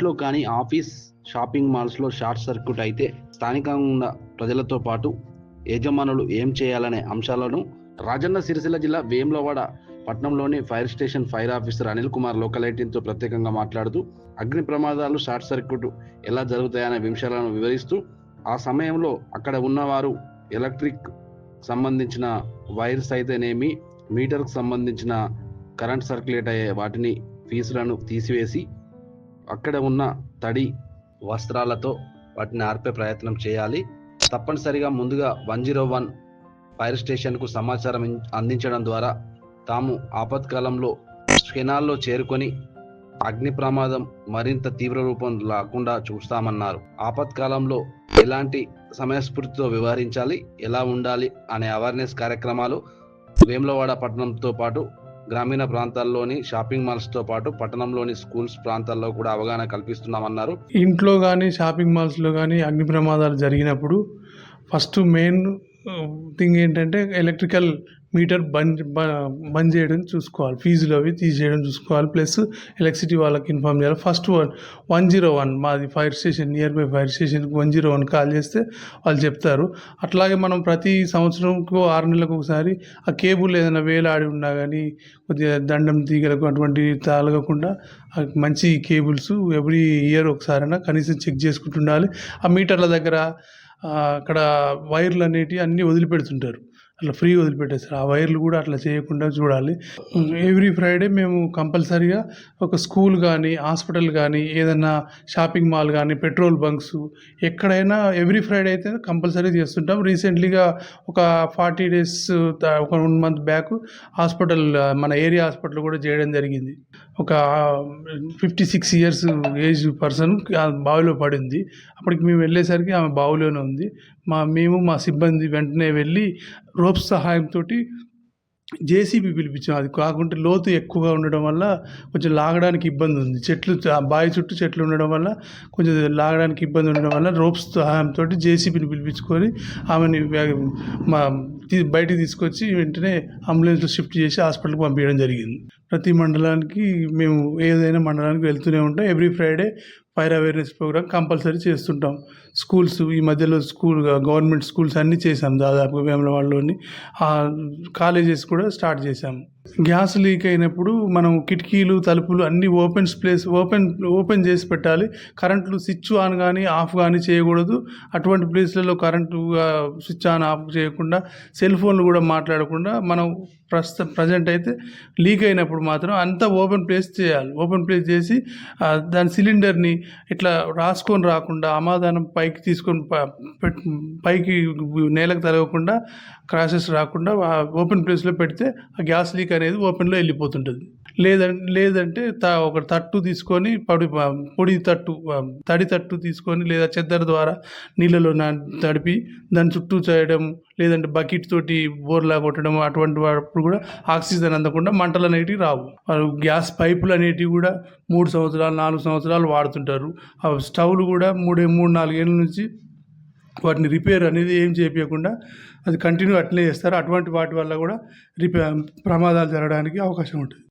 ఇంట్లో కానీ office shopping మాల్స్లో షార్ట్ సర్క్యూట్ అయితే స్థానికంగా ప్రజలతో పాటు యజమానులు ఏం చేయాలనే అంశాలను రాజన్న సిరిసిల్ల జిల్లా Vemulawada పట్నంలోని fire station fire officer Anil Kumar లోకల్తో ప్రత్యేకంగా మాట్లాడుతూ అగ్ని ప్రమాదాలు షార్ట్ సర్క్యూట్ ఎలా జరుగుతాయనే విషయాలను వివరిస్తూ ఆ సమయంలో అక్కడ ఉన్నవారు ఎలక్ట్రిక్ సంబంధించిన వైర్స్ అయితేనేమి మీటర్కు సంబంధించిన కరెంట్ సర్క్యులేట్ అయ్యే వాటిని ఫీజులను తీసివేసి అక్కడ ఉన్న తడి వస్త్రాలతో వాటిని ఆర్పే ప్రయత్నం చేయాలి. తప్పనిసరిగా ముందుగా వన్ జీరో వన్ ఫైర్ స్టేషన్కు సమాచారం అందించడం ద్వారా తాము ఆపత్కాలంలో క్షణాల్లో చేరుకొని అగ్ని ప్రమాదం మరింత తీవ్ర రూపం లేకుండా చూస్తామన్నారు. ఆపత్కాలంలో ఎలాంటి సమయస్ఫూర్తితో వ్యవహరించాలి ఎలా ఉండాలి అనే అవేర్నెస్ కార్యక్రమాలు వేములవాడ పట్టణంతో పాటు గ్రామీణ ప్రాంతాల్లోని షాపింగ్ మాల్స్తో పాటు పట్టణంలోని స్కూల్స్ ప్రాంతాల్లో కూడా అవగాహన కల్పిస్తున్నామన్నారు. ఇంట్లో కానీ షాపింగ్ మాల్స్లో కానీ అగ్ని ప్రమాదాలు జరిగినప్పుడు ఫస్ట్ మెయిన్ థింగ్ ఏంటంటే ఎలక్ట్రికల్ మీటర్ బంద్ బంద్ చేయడం చూసుకోవాలి. ఫీజులు అవి తీసేయడం చూసుకోవాలి. ప్లస్ ఎలక్ట్రిసిటీ వాళ్ళకి ఇన్ఫామ్ చేయాలి. First one one zero one మాది fire station near by fire స్టేషన్కి వన్ జీరో వన్ కాల్ చేస్తే వాళ్ళు చెప్తారు. అట్లాగే మనం ప్రతి సంవత్సరంకు ఆరు నెలలకు ఒకసారి ఆ కేబుల్ ఏదైనా వేలాడి ఉన్నా కానీ కొద్దిగా దండం తీగలకు అటువంటి తాగకుండా మంచి కేబుల్స్ ఎవ్రీ ఇయర్ ఒకసారైనా కనీసం చెక్ చేసుకుంటుండాలి. ఆ మీటర్ల దగ్గర అక్కడ వైర్లు అనేటివి అన్నీ వదిలిపెడుతుంటారు. అట్లా ఫ్రీ వదిలిపెట్టేస్తారు ఆ వైర్లు కూడా అట్లా చేయకుండా చూడాలి. ఎవ్రీ ఫ్రైడే మేము కంపల్సరీగా ఒక స్కూల్ కానీ హాస్పిటల్ కానీ ఏదైనా షాపింగ్ మాల్ కానీ పెట్రోల్ బంక్స్ ఎక్కడైనా ఎవ్రీ ఫ్రైడే అయితే కంపల్సరీ చేస్తుంటాం. రీసెంట్లీగా ఒక ఫార్టీ డేస్ ఒక వన్ మంత్ బ్యాక్ హాస్పిటల్ మన ఏరియా హాస్పిటల్ కూడా చేయడం జరిగింది. ఒక fifty six years age person బావిలో పడింది. అప్పటికి మేము వెళ్ళేసరికి ఆమె బావిలోనే ఉంది. మా మేము మా సిబ్బంది వెంటనే వెళ్ళి రోప్స్ సహాయంతో జేసీబీ పిలిపించాం. అది కాకుంటే లోతు ఎక్కువగా ఉండడం వల్ల కొంచెం లాగడానికి ఇబ్బంది ఉంది. చెట్లు ఆ బావి చుట్టూ చెట్లు ఉండడం వల్ల కొంచెం లాగడానికి ఇబ్బంది ఉండడం వల్ల రోప్స్ సహాయంతో జేసీబీని పిలిపించుకొని ఆమెని మా బయటికి తీసుకొచ్చి వెంటనే అంబులెన్స్లో షిఫ్ట్ చేసి హాస్పిటల్కి పంపించడం జరిగింది. ప్రతి మండలానికి మేము ఏదైనా మండలానికి వెళ్తూనే ఉంటాం. Every Friday fire awareness program compulsory చేస్తుంటాం. స్కూల్స్ ఈ మధ్యలో స్కూల్ గవర్నమెంట్ స్కూల్స్ అన్నీ చేసాం దాదాపు వేములవాడలోని. కాలేజెస్ కూడా స్టార్ట్ చేసాము గ్యాస్ లీక్ అయినప్పుడు మనం కిటికీలు తలుపులు అన్ని ఓపెన్ ప్లేస్ ఓపెన్ ఓపెన్ చేసి పెట్టాలి. కరెంట్లు స్విచ్ ఆన్ కానీ ఆఫ్ కానీ చేయకూడదు. అటువంటి ప్లేస్లలో కరెంటు స్విచ్ ఆన్ ఆఫ్ చేయకుండా సెల్ ఫోన్లు కూడా మాట్లాడకుండా మనం ప్రస్తుతం ప్రజెంట్ అయితే లీక్ అయినప్పుడు మాత్రం అంతా ఓపెన్ ప్లేస్ చేయాలి. ఓపెన్ ప్లేస్ చేసి దాని సిలిండర్ని ఇట్లా రాసుకొని రాకుండా అమాదానం పైకి తీసుకొని పైకి నేలకు తలగకుండా క్రాషెస్ రాకుండా ఓపెన్ ప్లేస్లో పెడితే ఆ గ్యాస్ లీక్ అనేది ఓపెన్లో వెళ్ళిపోతుంటుంది. లేదంటే లేదంటే త ఒక తట్టు తీసుకొని పొడి పొడి తట్టు తడి తట్టు తీసుకొని లేదా చెద్దర ద్వారా నీళ్ళలో నా తడిపి దాని చుట్టూ చేయడం లేదంటే బకెట్ తోటి బోర్లా కొట్టడం అటువంటి వాటిప్పుడు కూడా ఆక్సిజన్ అందకుండా మంటలు అనేటివి రావు. వాళ్ళు గ్యాస్ పైపులు అనేటివి కూడా మూడు సంవత్సరాలు నాలుగు సంవత్సరాలు వాడుతుంటారు. ఆ స్టవ్లు కూడా మూడే మూడు నాలుగేళ్ళ నుంచి వాటిని రిపేర్ అనేది ఏం చేయకుండా అది కంటిన్యూ అట్లే చేస్తారు. అటువంటి వాటి వల్ల కూడా రిపే ప్రమాదాలు జరగడానికి అవకాశం ఉంటుంది.